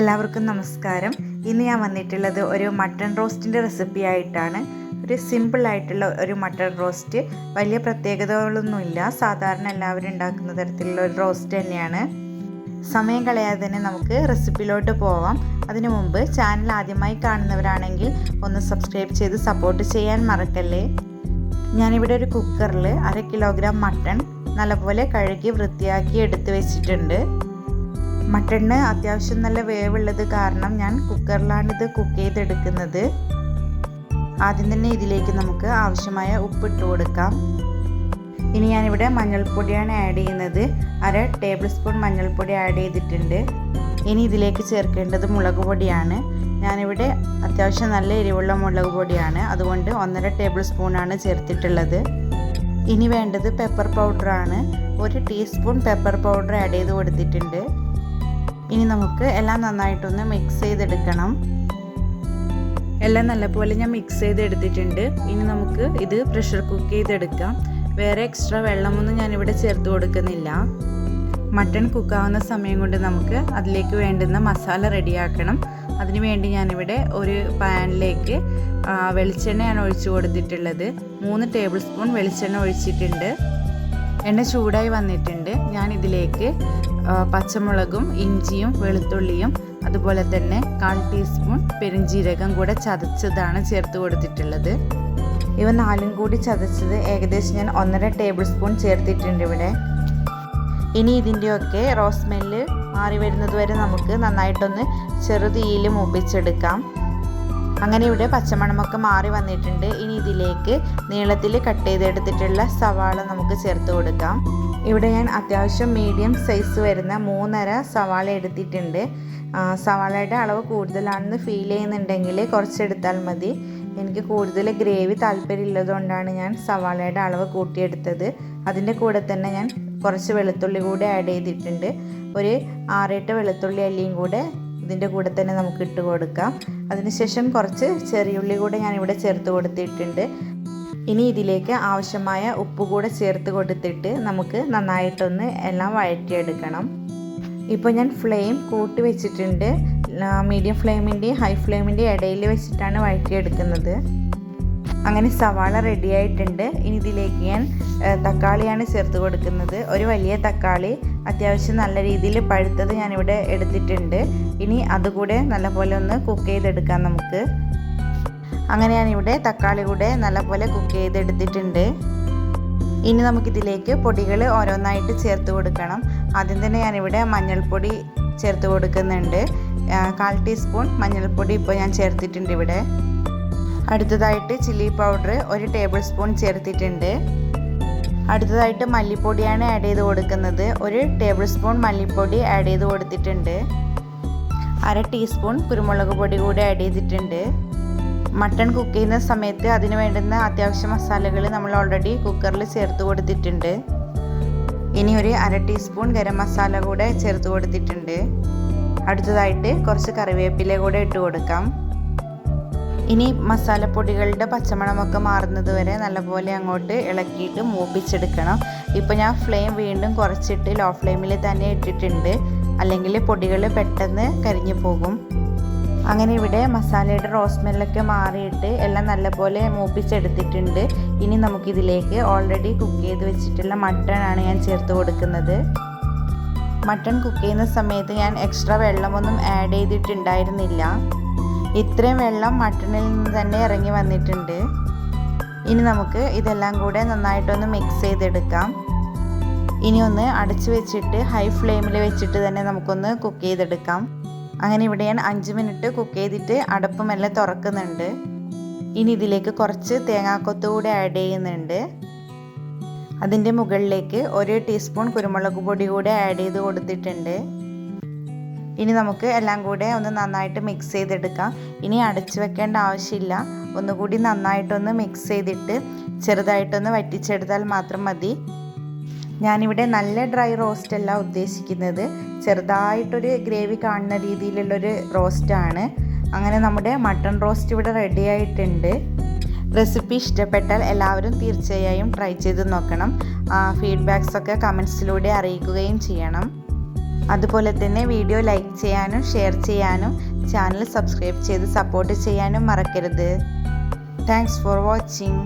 എല്ലാവർക്കും നമസ്കാരം. ഇന്ന് ഞാൻ വന്നിട്ടുള്ളത് ഒരു മട്ടൺ റോസ്റ്റിന്റെ റെസിപ്പി ആയിട്ടാണ്. ഒരു സിമ്പിളായിട്ടുള്ള ഒരു മട്ടൺ റോസ്റ്റ് വലിയ പ്രത്യേകതകളൊന്നുമില്ല. സാധാരണ എല്ലാവരും ഉണ്ടാക്കുന്ന തരത്തിലുള്ള ഒരു റോസ്റ്റ് തന്നെയാണ്. സമയം കളയാതെ തന്നെ നമുക്ക് റെസിപ്പിയിലോട്ട് പോവാം. അതിനു മുമ്പ് ചാനൽ ആദ്യമായി കാണുന്നവരാണെങ്കിൽ ഒന്ന് സബ്സ്ക്രൈബ് ചെയ്ത് സപ്പോർട്ട് ചെയ്യാൻ മറക്കല്ലേ? ഞാനിവിടെ ഒരു കുക്കറിൽ അര കിലോഗ്രാം മട്ടൺ നല്ലപോലെ കഴുകി വൃത്തിയാക്കി എടുത്തു വെച്ചിട്ടുണ്ട്. മട്ടണിന് അത്യാവശ്യം നല്ല വേവുള്ളത് കാരണം ഞാൻ കുക്കറിലാണ് ഇത് കുക്ക് ചെയ്തെടുക്കുന്നത്. ആദ്യം തന്നെ ഇതിലേക്ക് നമുക്ക് ആവശ്യമായ ഉപ്പ് ഇട്ട് കൊടുക്കാം. ഇനി ഞാനിവിടെ മഞ്ഞൾപ്പൊടിയാണ് ആഡ് ചെയ്യുന്നത്. അര ടേബിൾ സ്പൂൺ മഞ്ഞൾപ്പൊടി ആഡ് ചെയ്തിട്ടുണ്ട്. ഇനി ഇതിലേക്ക് ചേർക്കേണ്ടത് മുളക് പൊടിയാണ്. ഞാനിവിടെ അത്യാവശ്യം നല്ല എരിവുള്ള മുളക് പൊടിയാണ്. അതുകൊണ്ട് ഒന്നര ടേബിൾ സ്പൂണാണ് ചേർത്തിട്ടുള്ളത്. ഇനി വേണ്ടത് പെപ്പർ പൗഡറാണ് ഒരു ടീസ്പൂൺ പെപ്പർ പൗഡർ ആഡ് ചെയ്ത് കൊടുത്തിട്ടുണ്ട്. ഇനി നമുക്ക് എല്ലാം നന്നായിട്ടൊന്ന് മിക്സ് ചെയ്തെടുക്കണം. എല്ലാം നല്ലപോലെ ഞാൻ മിക്സ് ചെയ്തെടുത്തിട്ടുണ്ട്. ഇനി നമുക്ക് ഇത് പ്രഷർ കുക്ക് ചെയ്തെടുക്കാം. വേറെ എക്സ്ട്രാ വെള്ളമൊന്നും ഞാനിവിടെ ചേർത്ത് കൊടുക്കുന്നില്ല. മട്ടൺ കുക്കാവുന്ന സമയം കൊണ്ട് നമുക്ക് അതിലേക്ക് വേണ്ടുന്ന മസാല റെഡിയാക്കണം അതിനു വേണ്ടി ഞാനിവിടെ ഒരു പാനിലേക്ക് വെളിച്ചെണ്ണയാണ് ഒഴിച്ചു കൊടുത്തിട്ടുള്ളത്. മൂന്ന് ടേബിൾ സ്പൂൺ വെളിച്ചെണ്ണ ഒഴിച്ചിട്ടുണ്ട്. എണ്ണ ചൂടായി വന്നിട്ടുണ്ട്. ഞാൻ ഇതിലേക്ക് പച്ചമുളകും ഇഞ്ചിയും വെളുത്തുള്ളിയും അതുപോലെ തന്നെ കാൽ ടീസ്പൂൺ പെരുംജീരകം കൂടെ ചതച്ചതാണ് ചേർത്ത് കൊടുത്തിട്ടുള്ളത്. ഇവ നാലും കൂടി ചതച്ചത് ഏകദേശം ഞാൻ ഒന്നര ടേബിൾ സ്പൂൺ ചേർത്തിട്ടുണ്ട് ഇവിടെ. ഇനി ഇതിന്റെയൊക്കെ റോസ്മെല്ല് സ്മെല്ല് മാറി വരുന്നത് വരെ നമുക്ക് നന്നായിട്ടൊന്ന് ചെറുതീയിൽ മൂപ്പിച്ചെടുക്കാം. അങ്ങനെ ഇവിടെ പച്ചമണമൊക്കെ മാറി വന്നിട്ടുണ്ട്. ഇനി ഇതിലേക്ക് നീളത്തിൽ കട്ട് ചെയ്തെടുത്തിട്ടുള്ള സവാള നമുക്ക് ചേർത്ത് കൊടുക്കാം. ഇവിടെ ഞാൻ അത്യാവശ്യം മീഡിയം സൈസ് വരുന്ന മൂന്നര സവാള എടുത്തിട്ടുണ്ട്. സവാളയുടെ അളവ് കൂടുതലാണെന്ന് ഫീൽ ചെയ്യുന്നുണ്ടെങ്കിൽ കുറച്ചെടുത്താൽ മതി. എനിക്ക് കൂടുതൽ ഗ്രേവി താല്പര്യമുള്ളതുകൊണ്ടാണ് ഞാൻ സവാളയുടെ അളവ് കൂട്ടിയെടുത്തത്. അതിന്റെ കൂടെ തന്നെ ഞാൻ കുറച്ച് വെളുത്തുള്ളി കൂടി ആഡ് ചെയ്തിട്ടുണ്ട്. ഒരു ആറെട്ട് വെളുത്തുള്ളി അല്ലിയും കൂടെ ഇതിന്റെ കൂടെ തന്നെ നമുക്ക് ഇട്ട് കൊടുക്കാം. അതിനുശേഷം കുറച്ച് ചെറിയുള്ളി കൂടെ ഞാനിവിടെ ചേർത്ത് കൊടുത്തിട്ടുണ്ട്. ഇനി ഇതിലേക്ക് ആവശ്യമായ ഉപ്പ് കൂടെ ചേർത്ത് കൊടുത്തിട്ട് നമുക്ക് നന്നായിട്ടൊന്ന് എല്ലാം വഴറ്റിയെടുക്കണം. ഇപ്പോൾ ഞാൻ ഫ്ലെയിം കൂട്ടി വെച്ചിട്ടുണ്ട്. മീഡിയം ഫ്ലെയിമിന്റെയും ഹൈ ഫ്ലെയിമിന്റെയും ഇടയിൽ വെച്ചിട്ടാണ് വഴറ്റിയെടുക്കുന്നത്. അങ്ങനെ സവാള റെഡി ആയിട്ടുണ്ട്. ഇനി ഇതിലേക്ക് ഞാൻ തക്കാളിയാണ് ചേർത്ത് കൊടുക്കുന്നത്. ഒരു വലിയ തക്കാളി അത്യാവശ്യം നല്ല രീതിയിൽ പഴുത്തത് ഞാനിവിടെ എടുത്തിട്ടുണ്ട്. ഇനി അതുകൂടെ നല്ലപോലെ ഒന്ന് കുക്ക് ചെയ്തെടുക്കാം നമുക്ക്. അങ്ങനെ ഞാനിവിടെ തക്കാളി കൂടെ നല്ലപോലെ കുക്ക് ചെയ്തെടുത്തിട്ടുണ്ട്. ഇനി നമുക്കിതിലേക്ക് പൊടികൾ ഓരോന്നായിട്ട് ചേർത്ത് കൊടുക്കണം. ആദ്യം തന്നെ ഞാനിവിടെ മഞ്ഞൾപ്പൊടി ചേർത്ത് കൊടുക്കുന്നുണ്ട്. കാൽ ടീസ്പൂൺ മഞ്ഞൾപ്പൊടി ഇപ്പോൾ ഞാൻ ചേർത്തിട്ടുണ്ട് ഇവിടെ. അടുത്തതായിട്ട് ചില്ലി പൗഡർ ഒരു ടേബിൾ സ്പൂൺ ചേർത്തിട്ടുണ്ട്. അടുത്തതായിട്ട് മല്ലിപ്പൊടിയാണ് ആഡ് ചെയ്ത് കൊടുക്കുന്നത്. ഒരു ടേബിൾ സ്പൂൺ മല്ലിപ്പൊടി ആഡ് ചെയ്ത് കൊടുത്തിട്ടുണ്ട്. അര ടീസ്പൂൺ കുരുമുളക് പൊടി കൂടി ആഡ് ചെയ്തിട്ടുണ്ട്. മട്ടൺ കുക്ക് ചെയ്യുന്ന സമയത്ത് അതിന് വേണ്ടുന്ന അത്യാവശ്യ മസാലകൾ നമ്മൾ ഓൾറെഡി കുക്കറിൽ ചേർത്ത് കൊടുത്തിട്ടുണ്ട്. ഇനി ഒരു അര ടീസ്പൂൺ ഗരം മസാല കൂടെ ചേർത്ത് കൊടുത്തിട്ടുണ്ട്. അടുത്തതായിട്ട് കുറച്ച് കറിവേപ്പില കൂടെ ഇട്ട് കൊടുക്കാം. ഇനി മസാലപ്പൊടികളുടെ പച്ചമണമൊക്കെ മാറുന്നത് വരെ നല്ലപോലെ അങ്ങോട്ട് ഇളക്കിയിട്ട് മൂപ്പിച്ചെടുക്കണം. ഇപ്പോൾ ഞാൻ ഫ്ലെയിം വീണ്ടും കുറച്ചിട്ട് ലോ ഫ്ലെയിമിൽ തന്നെ ഇട്ടിട്ടുണ്ട്. അല്ലെങ്കിൽ പൊടികൾ പെട്ടെന്ന് കരിഞ്ഞു പോകും. അങ്ങനെ ഇവിടെ മസാലയുടെ റോസ്മെല്ലൊക്കെ മാറിയിട്ട് എല്ലാം നല്ലപോലെ മൂപ്പിച്ചെടുത്തിട്ടുണ്ട്. ഇനി നമുക്കിതിലേക്ക് ഓൾറെഡി കുക്ക് ചെയ്ത് വെച്ചിട്ടുള്ള മട്ടൺ ആണ് ഞാൻ ചേർത്ത് കൊടുക്കുന്നത്. മട്ടൺ കുക്ക് ചെയ്യുന്ന സമയത്ത് ഞാൻ എക്സ്ട്രാ വെള്ളമൊന്നും ആഡ് ചെയ്തിട്ടുണ്ടായിരുന്നില്ല. ഇത്രയും വെള്ളം മട്ടണിൽ നിന്ന് തന്നെ ഇറങ്ങി വന്നിട്ടുണ്ട്. ഇനി നമുക്ക് ഇതെല്ലാം കൂടെ നന്നായിട്ടൊന്ന് മിക്സ് ചെയ്തെടുക്കാം. ഇനി ഒന്ന് അടച്ചു വെച്ചിട്ട് ഹൈ ഫ്ലെയിമിൽ വെച്ചിട്ട് തന്നെ നമുക്കൊന്ന് കുക്ക് ചെയ്തെടുക്കാം. അങ്ങനെ ഇവിടെ ഞാൻ അഞ്ച് മിനിറ്റ് കുക്ക് ചെയ്തിട്ട് അടപ്പുമെല്ലാം തുറക്കുന്നുണ്ട്. ഇനി ഇതിലേക്ക് കുറച്ച് തേങ്ങാക്കൊത്ത് കൂടി ആഡ് ചെയ്യുന്നുണ്ട്. അതിന്റെ മുകളിലേക്ക് ഒരു ടീസ്പൂൺ കുരുമുളക് പൊടി കൂടി ആഡ് ചെയ്ത് കൊടുത്തിട്ടുണ്ട്. ഇനി നമുക്ക് എല്ലാം കൂടെ ഒന്ന് നന്നായിട്ട് മിക്സ് ചെയ്തെടുക്കാം. ഇനി അടച്ചു വെക്കേണ്ട ആവശ്യമില്ല. ഒന്നുകൂടി നന്നായിട്ടൊന്ന് മിക്സ് ചെയ്തിട്ട് ചെറുതായിട്ടൊന്ന് വറ്റിച്ചെടുത്താൽ മാത്രം മതി. ഞാനിവിടെ നല്ല ഡ്രൈ റോസ്റ്റ് അല്ല ഉദ്ദേശിക്കുന്നത്. ചെറുതായിട്ടൊരു ഗ്രേവി കാണുന്ന രീതിയിലുള്ളൊരു റോസ്റ്റാണ് അങ്ങനെ നമ്മുടെ മട്ടൺ റോസ്റ്റ് ഇവിടെ റെഡി ആയിട്ടുണ്ട്. റെസിപ്പി ഇഷ്ടപ്പെട്ടാൽ എല്ലാവരും തീർച്ചയായും ട്രൈ ചെയ്ത് നോക്കണം. ഫീഡ്ബാക്സ് ഒക്കെ കമൻസിലൂടെ അറിയിക്കുകയും ചെയ്യണം. അതുപോലെ തന്നെ വീഡിയോ ലൈക്ക് ചെയ്യാനും ഷെയർ ചെയ്യാനും ചാനൽ സബ്സ്ക്രൈബ് ചെയ്ത് സപ്പോർട്ട് ചെയ്യാനും മറക്കരുത്. Thanks for watching